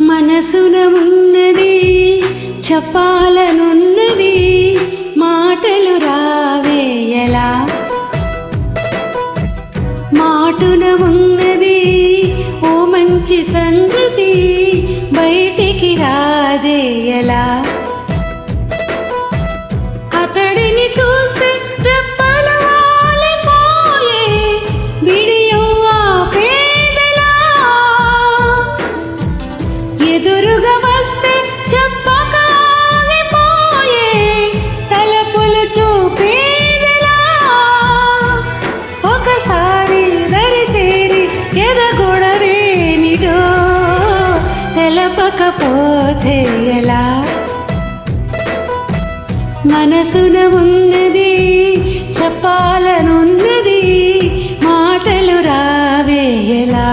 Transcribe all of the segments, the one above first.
మనసున ఉన్నది చెప్పాలనున్నది మాటలు రావేయలా మాటున మరేనిదో తెలపకపోతే ఎలా? మనసున ఉన్నది చెప్పాలనున్నది మాటలు రావే ఎలా?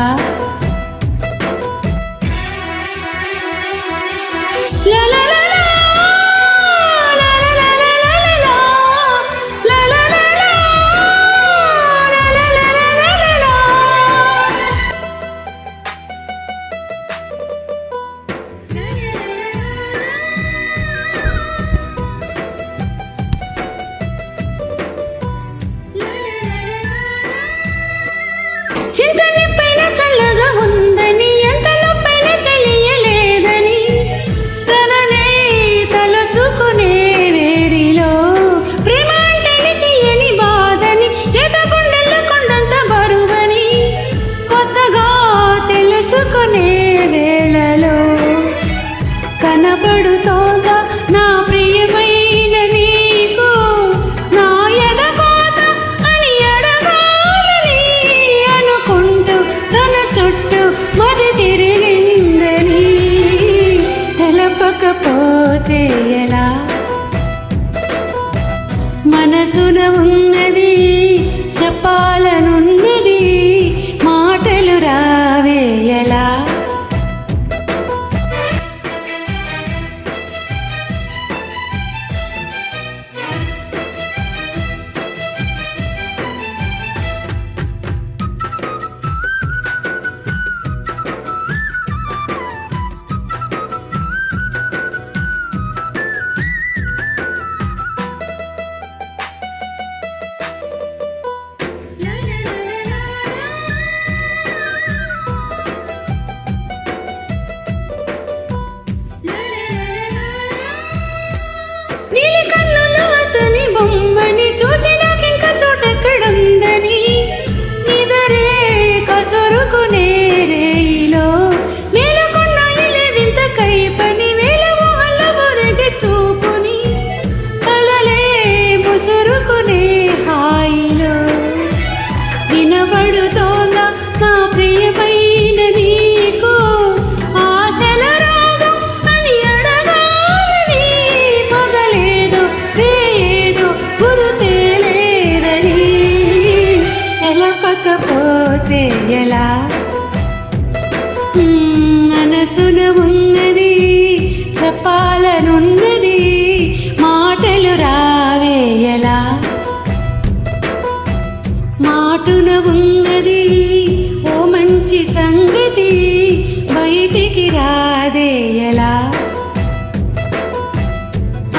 లలా 新鮮に చేయనా? మనసున ఉంది తెలియలా మనసున ఉన్నది చెప్పాలనున్నది మాటలు రావేయలా? మాటున ఉన్నది ఓ మంచి సంగతి బయటికి రాదేయలా?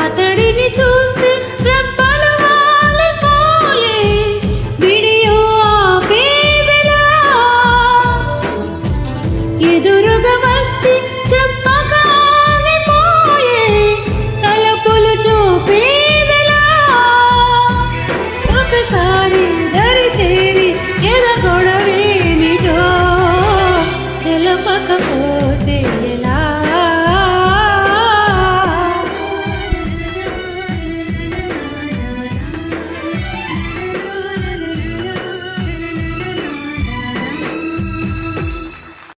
అతడిని చూ